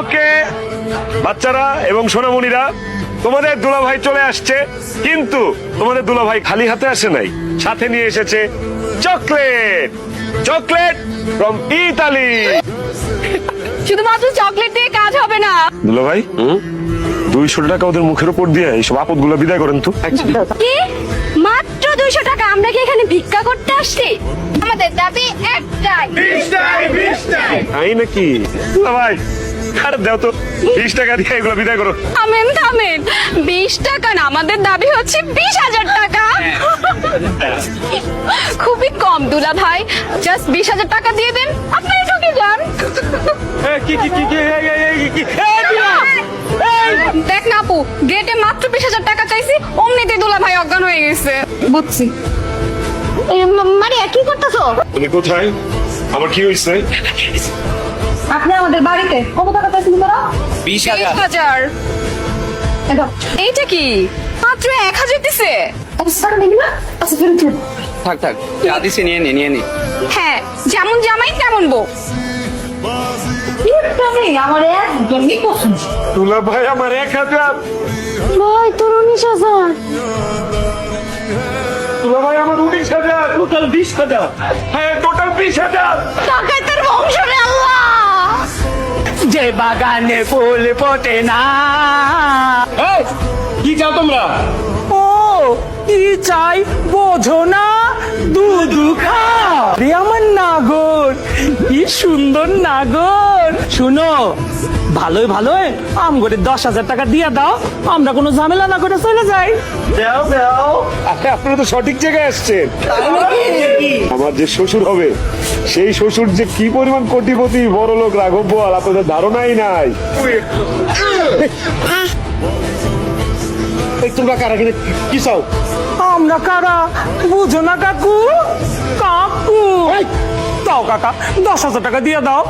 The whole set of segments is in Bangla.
ওকে বাচ্চারা এবং সোনামণিরা তোমাদের দুলাভাই চলে আসছে কিন্তু তোমাদের দুলাভাই খালি হাতে আসে নাই। সাথে নিয়ে এসেছে চকলেট চকলেট ফ্রম ইতালি শুধুমাত্র চকলেট দিয়ে কাজ হবে না। দুলাভাই দুইশো টাকা ওদের মুখের উপর দিয়ে এইসব আপদগুলো বিদায় করেন তো। কি? মাত্র দুইশো টাকা? আমরা কি এখানে ভিক্ষা করতে আসছি? আমাদের দাবি একটাই। তাই নাকি? দুলাভাই আরে দেও তো? বিশ টাকা দিয়ে এগুলো বিদায় করো। থামেন থামেন। বিশ টাকা না আমাদের দাবি হচ্ছে বিশ হাজার টাকা। খুবই কম দুলা ভাই। জাস্ট বিশ হাজার টাকা দিয়ে দেন আপনারা ঢুকে যান। কি কি কি কি এই, এই, এই, কি, দেখ না আপু গেটে মাত্র বিশ হাজার টাকা চাইছি অমনিতে দুলা ভাই অজ্ঞান হয়ে গেছে। বুঝছি। মারিয়া কি করতেছো? তুমি কোথায়? আমার কি হয়েছে? আপনি আমাদের বাড়িতে? কত টাকা চাইছেন তোরা? বিশ হাজার। এইটা কি? মাত্র এক হাজার দিছে? আচ্ছা নিবি না? আচ্ছা ফেরত দিন। থাক থাক যা দিছে নিয়ে নে নিয়ে নে। হ্যাঁ যেমন জামাই তেমন বউ। আমার একদমই পছন্দ। দুলা ভাই আমার এক হাজার। ভাই তোর উনিশ হাজার। দুলা ভাই আমার উনিশ হাজার। টোটাল বিশ হাজার। হ্যাঁ টোটাল বিশ হাজার। টাকায় তোর বংশ বাগানে ফুল ফোটে না। কি চাও তোমরা? ও কি চাই বোঝো না। দুধু খাও। রে আমার নাগর কি সুন্দর নাগর। শুনো ভালোই ভালোই আম করে দশ হাজার টাকা দিয়ে দাও। আমরা কোনো ঝামেলা না করে চলে যাই। দাও দাও আরে আপনারা তো সঠিক জায়গায় আসছেন। আমার যে শ্বশুর হবে সেই শ্বশুর যে কি পরিমাণ কোটিপতি বড় লোক রাঘব বল আপনাদের ধারণাই নাই। তোমরা কারা কিনে? কি চাও? আমরা কারা? বুঝো না কাকু। কাকু। দাও কাকা দশ হাজার টাকা দিয়ে দাও।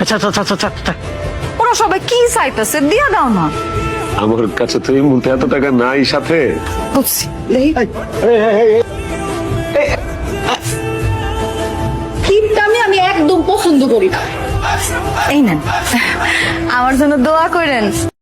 আচ্ছা আচ্ছা আচ্ছা আচ্ছা আচ্ছা। ওরা সবাই কি চাইতেছে? দিয়া দাও না। আমার কাছে তো এই মুহূর্তে এত টাকা নাই সাথে। বুঝছি। পছন্দ করি না। এই নেন। আমার জন্য দোয়া করেন।